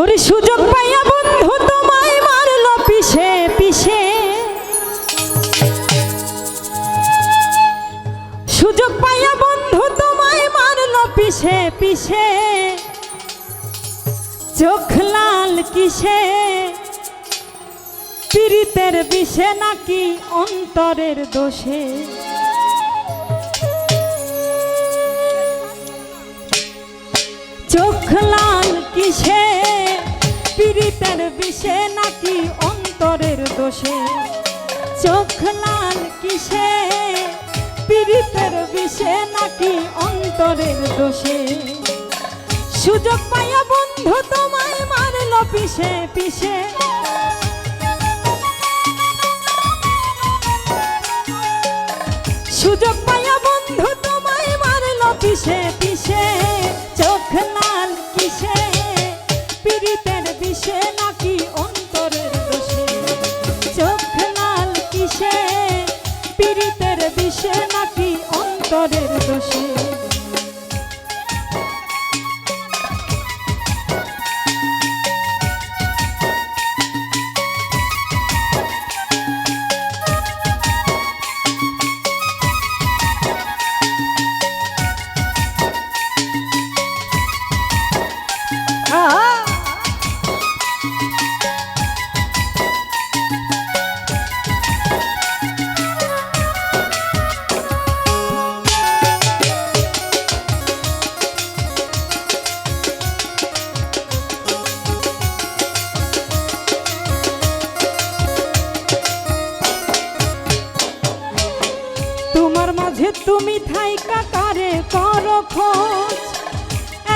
ওরে সুযোগ পাইয়া বন্ধু, তোমায় মারলো পিছে পিছে। সুযোগ পাইয়া বন্ধু, তোমায় মারলো পিছে পিছে। চোখ লাল কিসে? পীড়িতের বিষে নাকি অন্তরের দোষে? চোখ লাল কিসে? পীড়িতের বিষে নাকি অন্তরের দোষে? চোখ লাল কিসে? পীড়িতের বিষে নাকি অন্তরের দোষে? সুযোগ পাইয়া বন্ধু তোমায় মারলো পিছে পিছে সুযোগ পাইয়া বন্ধু তোমায় মারলো পিছে পিছে বিষে নাকি অন্তরের দোষে? তুমি থাইকা কারে করো খোঁজ?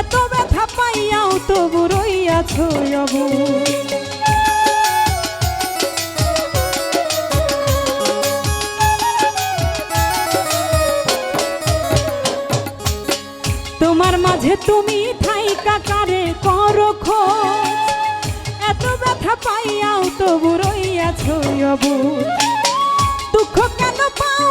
এত ব্যথা পাইয়াও তবু রইয়াছ অবুঝ তোমার মাঝে তুমি থাইকা কারে করো খোঁজ? এত ব্যথা পাইয়াও তবু রইয়াছ অবুঝ দুঃখ কেন পাও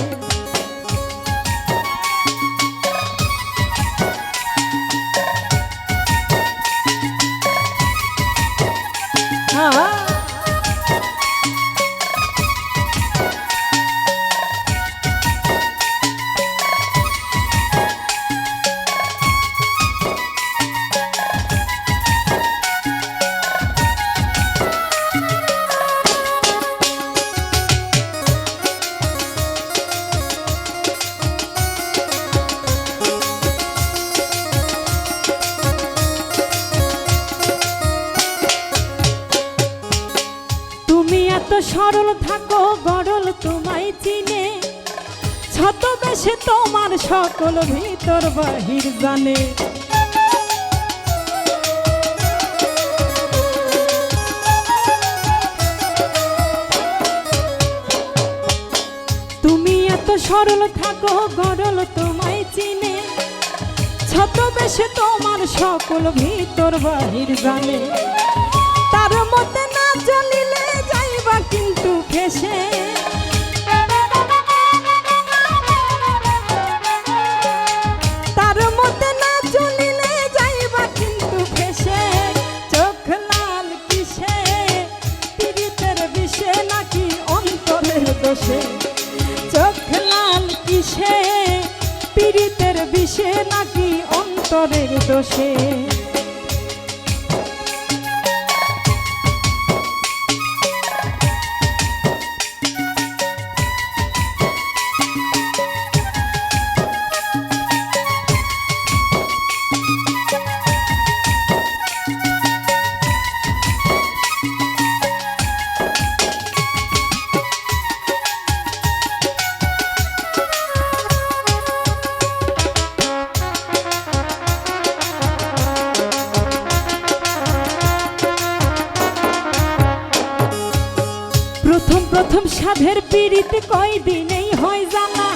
তুমি এত সরল থাকো, গরল তোমায় চিনে। ছতবেশে তোমার সকল ভিতর বাহির জানে। তুমি এত সরল থাকো, গরল তোমায় চিনে। ছতবেশে তোমার সকল ভিতর বাহির জানে। তার মতে না চলিলে পীড়িতের বিষে নাকি অন্তরের দোষে? সাধের পীড়িত কয়দিনেই হয় জানা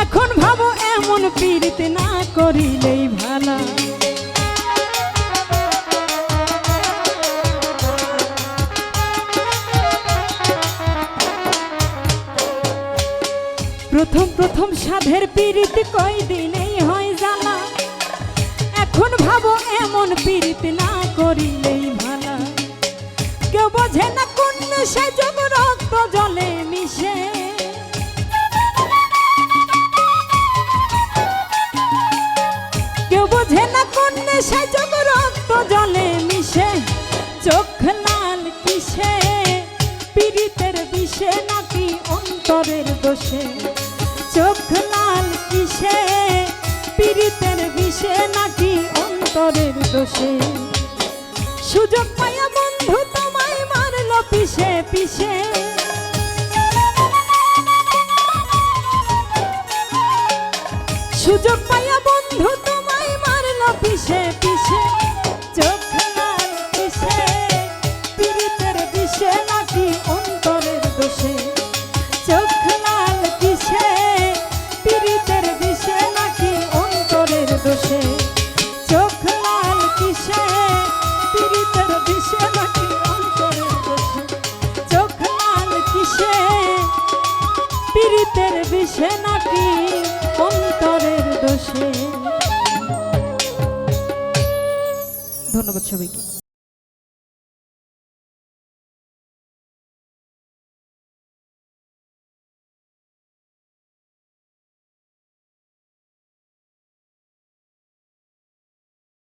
এখন ভাবো এমন পীড়িত না করিলেই ভালা। প্রথম প্রথম সাধের পীড়িত কয়দিনেই হয় জানা এখন ভাবো এমন পীড়িত না করিলেই সে রক্ত জলে মিশে। কেউ বোঝে না কোন সে যোগ রক্ত জলে মিশে। চোখ লাল কিসে? পীড়িতের বিষে নাকি অন্তরের দোষে? চোখ লাল কিসে? পীড়িতের বিষে নাকি অন্তরের দোষে? সুযোগ পাইয়া বন্ধু পিছে পিছে সুযোগ পাইয়া বিষে নাকি অন্তরের দোষে। ধন্যবাদ সবাইকে।